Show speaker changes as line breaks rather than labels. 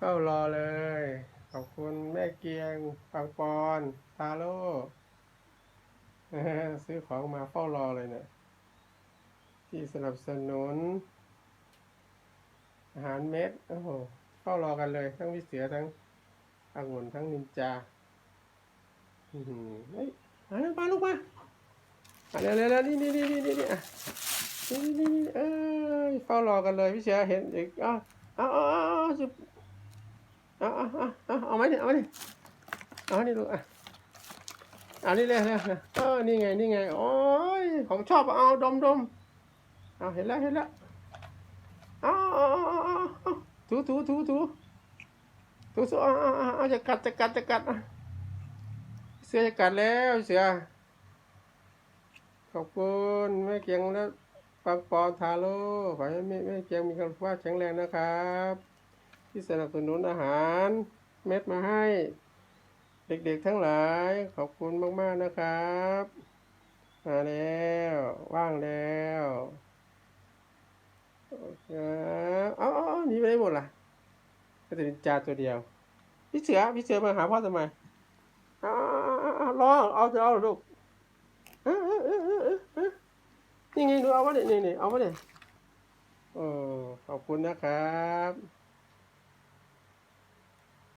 เข้ารอเลย ขอบคุณแม่เกียงปังปอนทาโร่ซื้อของมาเฝ้ารอเลยเนี่ยที่สนับสนุน อาหารเม็ดโอ้โหเฝ้ารอกันเลย ทั้งวิเสือทั้งอังุ่นทั้งนินจาอื้อหือเฮ้ยมาลูกมาลูกมาเร็วเร็วเร็วนี่นี่นี่นี่นี่นี่นี่นี่เอ้ยเฝ้ารอกันเลยพี่เสือเห็นอีกอ้าเอาเอาเอา เอาเอาเอาเอาเอามาดิเอามาดิเอานี่ลูกอะเอานี่เลยเลยเลยเออนี่ไงนี่ไงโอ้ยของชอบเอาดมดมเอาเห็นแล้วเห็นแล้วเอาเอาเอาเอาเอาเอถูถูถูถูถูถูเอาเอาเอาเอาจะกัดจะกัดจะกัดเสือจะกัดแล้วเสือขอบคุณแม่เกียงและปังปอทาโร่ขอให้แม่แม่เกียงมีสุขภาแข็งแรงนะครับ ที่สนับสนุนอาหารเม็ดมาให้ เด็กๆทั้งหลายขอบคุณมากๆนะครับ มาแล้ว ว่างแล้วโอเคอาเอาเอาหนีไปไหนหมดล่ะก็จะเป็นจาตัวเดียว พี่เสือพี่เสือมาหาพ่อทำไมอเอาเอาเอารอเอาจะเอาหรอลูกเออเออเออเออเออเออนี่ไงดูเอาวะเนี่ยนี่นี่เอาวะเนี่ยโอ้ขอบคุณนะครับ